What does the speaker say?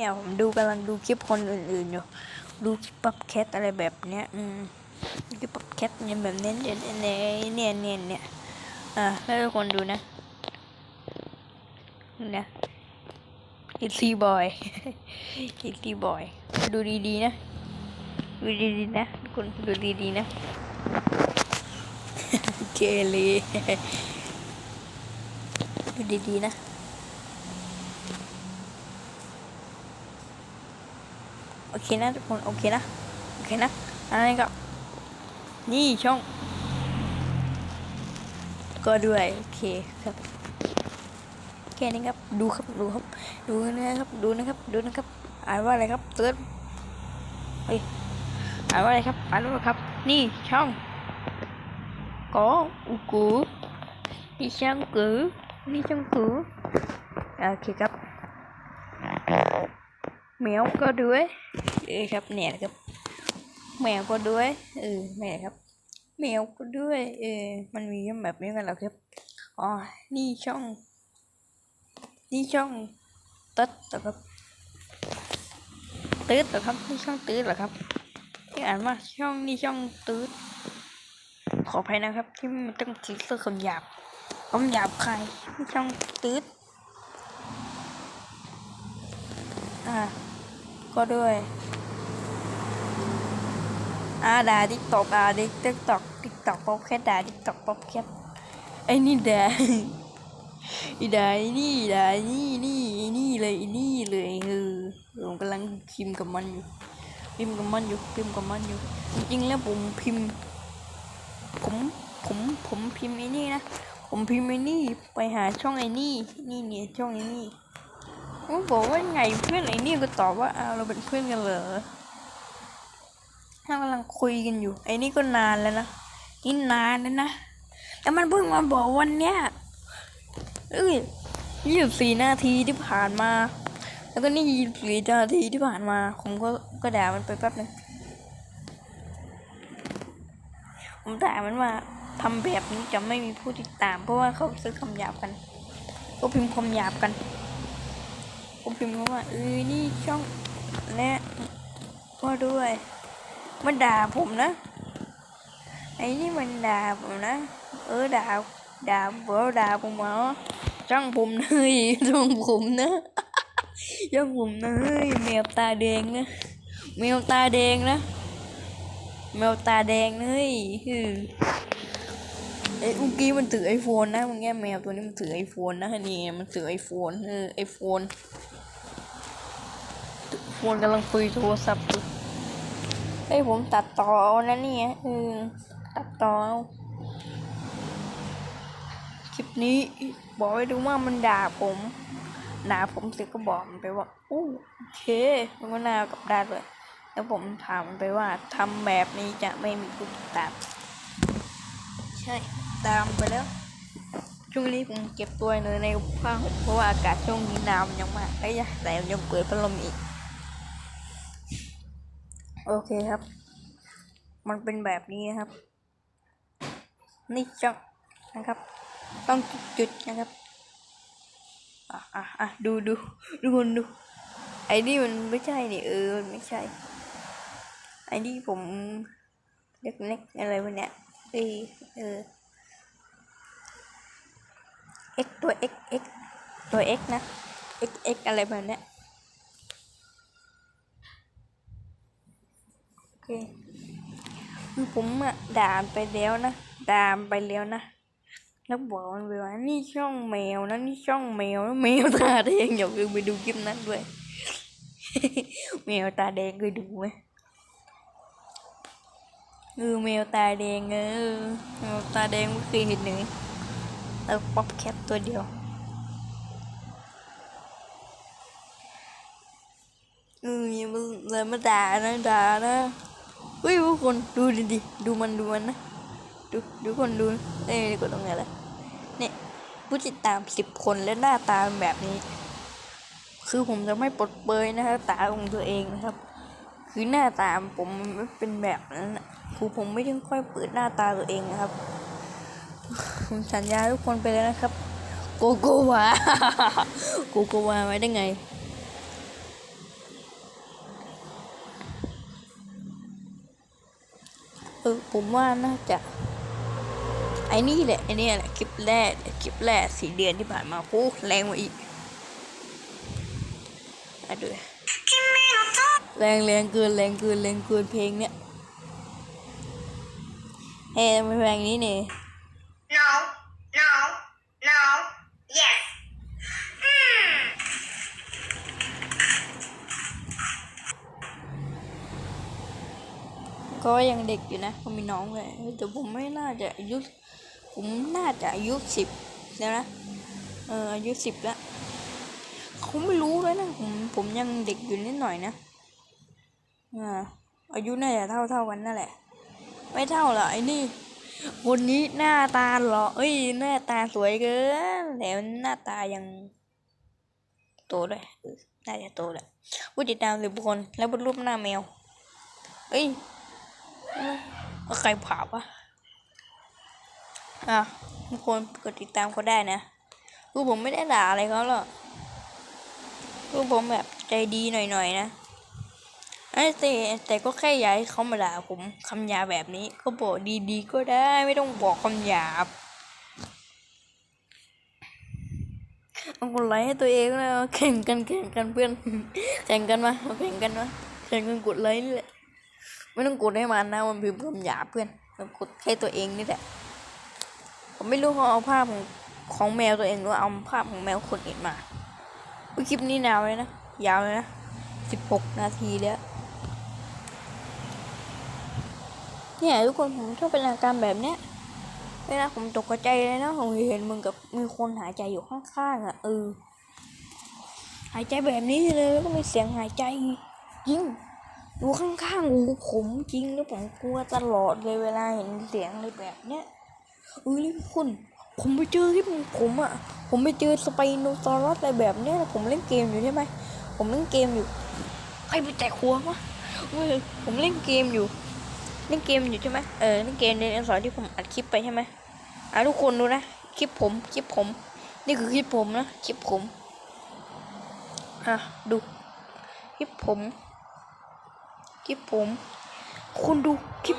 เนี่ยผมดูกำลังดูคลิปคนอื่นๆอยู่ ดูคลิปปับแคทอะไรแบบเนี้ย อืมคลิปปับแคทเนี่ยแบบเน้นเนี่ยเนี่ยเนี่ยเนี่ยเนี่ยอ่าให้ทุกคนดูนะนี่นะอิตซีบอยอิตซีบอยดูดีๆนะ ดูดีๆนะทุกคนดูดีๆนะเกเรดูดีๆนะ โอเคนะทุกคนโอเคนะโอเคนะอะไรก็นี่ช่อง ก็ด้วยโอเคครับแค่นี้ครับดูครับดูครับ ดูนะครับดูนะครับดูนะครับอ่านว่าอะไรครับเตือนเฮ้ยอ่านว่าอะไรครับอ่านว่าอะครับ นี่ช่อง có u cú đi sang cử đi trong cử à, ok ครับแมวก็ด้วย เออครับเนี่ยนครับ แมวก็ด้วยเออแม่ครับ แมวก็ด้วย เออมันมีแบบนี้กันเหรอครับอ๋อนี่ช่อง นี่ช่องตึ๊ดเหรอครับตืดเหรอครับนี่ช่องตืดเหรอครับที่อ่านว่าช่องนี่ช่องตืดขออภัยนะครับ ที่มันต้องคิดเรื่องคำหยาบคำหยาบใครนี่ช่องตืดอ่าก็ด้วย อาด่าดิกตอกอาดิตักตอกติ๊กตอกป๊อปแคทด่าดิกตอกป๊อปแคทไอ้นี่ด่าอีด่าไอ้นี่ด่าอนี่นี่อ้นี่เลยอนี่เลยเออผมกำลังพิมพ์กับมันอยู่พิมพ์กับมันอยู่พิมพ์กับมันอยู่ จริงๆแล้วผมพิมพ์ ผมผมผมพิมพ์ไอ้นี่นะผมพิมพ์ไอ้นี่ไปหาช่องไอ้นี่ นี่เนี่ยช่องไอ้นี่ผมบอกว่าไงเพื่อนไอ้นี่ก็ตอบว่าอ้าวเราเป็นเพื่อนกันเหรอ เรากำลังคุยกันอยู่ ไอ้นี่ก็นานแล้วนะนี่นานแล้วนะแล้วมันเพิ่งมาบอกวันเนี้ยเอ้ยยี่สิบสี่นาทีที่ผ่านมา แล้วก็นี่ยี่สิบสี่นาทีที่ผ่านมา ผมก็ก็ด่ามันไปแป๊บหนึงผมด่ามันว่าทำแบบนี้จะไม่มีผู้ติดตาม เพราะว่าเขาซื้อคำหยาบกันก็พิมพ์คำหยาบกันผมพิมพ์คำว่าเออนี่ช่องและก็ด้วย มันด่าผมนะ ไอ้นี่มันด่าผมนะ เออด่าด่าเบอด่าผมเหรอจ้องผมเฮ้ยจ้องผมนะจ้องผมเฮ้ยแมวตาแดงนะแมวตาแดงนะแมวตาแดงเฮ้ยฮือไอ้เมื่อกี้มันถือไอโฟนนะมึงแง่แมวตัวนี้มันถือไอโฟนนะนี่มันถือไอโฟนเออไอโฟนโฟนกำลังคุยโทรศัพท์อยู่ เฮ้ยผมตัดต่อเอานะเนี่ยเออตัดต่อเอาคลิปนี้ บอกให้ดูว่ามันด่าผมด่าผมเสร็จก็บอกมันไปว่าอู้โอเคมันก็น่ากับได้เลย แล้วผมถามมันไปว่าทำแบบนี้จะไม่มีผู้ติดตาม ใช่ ตามไปแล้ว ช่วงนี้ผมเก็บตัวเลยในผ้าห่มเพราะว่าอากาศช่วงนี้หนาวมันยังมากไอ้ยะแต่ยังเปิดพัดลมอีก โอเคครับ มันเป็นแบบนี้นะครับ นี่จังนะครับ ต้องจุดๆนะครับ อะอะอะดูดูดูคนดู ไอ้นี่มันไม่ใช่นี่เออมันไม่ใช่ ไอ้นี่ผมเล็กๆอะไรวะเนี่ยเออเออ x ตัว x x ตัว x นะ x x อะไรแบบเนี้ย โอเคคือผมอะด่าไปแล้วนะด่าไปแล้วนะแล้วบอกมันไปว่านี่ช่องแมวนะนี่ช่องแมวแมวตาแดงอย่าลืมไปดูคลิปนั้นด้วย แมวตาแดงเคยดูไหมเออแมวตาแดงเออแมวตาแดงไม่เคยเห็นเลยแล้วป๊อปแคทตัวเดียวเอออย่ามาเลยมาด่านะด่านะ เฮ้ยทุกคนดูดิดิดูมันดูมันนะดูดูคนดูนะเอ้ยกดตรงไหนละเนี่ยผู้ติดตามสิบคนและหน้าตาแบบนี้ คือผมจะไม่ปลดเปยนะครับตาของตัวเองนะครับ คือหน้าตาผมมันไม่เป็นแบบนั้นนะคือผมไม่ได้ค่อยเปิดหน้าตาตัวเองนะครับผมสัญญาทุกคนไปแล้วนะครับ โกโกวาโกโกวาไว้ได้ไง เออผมว่าน่าจะ ไอ้นี่แหละไอ้นี่แหละคลิปแรกคลิปแรกสี่เดือนที่ผ่านมาโอ้แรงกว่าอีกอะดูแรงแรงเกินแรงเกินแรงเกินเพลงเนี้ยเฮ้ยทำไมเพลงนี้เนี่ย ก็ยังเด็กอยู่นะก็มีน้องเลยแต่ผมไม่น่าจะอายุผมน่าจะอายุสิบแล้วนะเอออายุสิบแล้วเขาไม่รู้เลยนะผมผมยังเด็กอยู่นิดหน่อยนะอ่าอายุน่าจะเท่าเท่ากันนั่นแหละ ไม่เท่าหรอกไอ้นี่คนนี้หน้าตาหล่อเอ้ยหน้าตาสวยเกินแต่หน้าตายังโตด้วยน่าจะโตแหละผู้ติดตามสิบคนแล้วบนรูปหน้าแมวเอ้ย ใครผ่าวะอะทุกคนกดติดตามเขาได้นะคือผมไม่ได้ด่าอะไรเขาหรอกคือผมแบบใจดีหน่อยๆนะไอ้แต่แต่ก็แค่อยากให้เขามาด่าผมคำหยาแบบนี้ ก็บอกดีๆก็ได้ไม่ต้องบอกคำหยาบเอาคนไลค์ให้ตัวเองนะแข่งกันแข่งกันเพื่อน แข่งกันมาเอาแข่งกันมาแข่งกันกดไลค์นี่แหละ ไม่ต้องกดให้มันนะมันพิมพ์คำหยาบเพื่อนเรากดให้ตัวเองนี่แหละผมไม่รู้เขาเอาภาพของของแมวตัวเองหรือเอาภาพของแมวคนอื่นมาคลิปนี้ยาวเลยนะยาวเลยนะสิบหกนาทีแล้วเนี่ยทุกคนผมชอบเป็นอาการแบบเนี้ยเวลาผมตกใจเลยนะผมเห็นมึงกับมีคนหายใจอยู่ข้างๆอะเออหายใจแบบนี้เลยแล้วก็มีเสียงหายใจยิง อยู่ข้างๆหูผมจริงแล้วผมกลัวตลอดเลยเวลาเห็นเสียงอะไรแบบเนี้ยเออนี่คุณผมไปเจอที่ผมอะ ผมไปเจอสไปโนซอรัสอะไรแบบเนี้ยผมเล่นเกมอยู่ใช่ไหมผมเล่นเกมอยู่ใครไปแตะหัววะเว้ยผมเล่นเกมอยู่ เล่นเกมอยู่ใช่ไหมเออเล่นเกมในอันสอนที่ผมอัดคลิปไปใช่ไหมอะทุกคนดูนะคลิปผมคลิปผม นี่คือคลิปผมนะคลิปผมอะดูคลิปผม คลิปผม คุณดูคลิป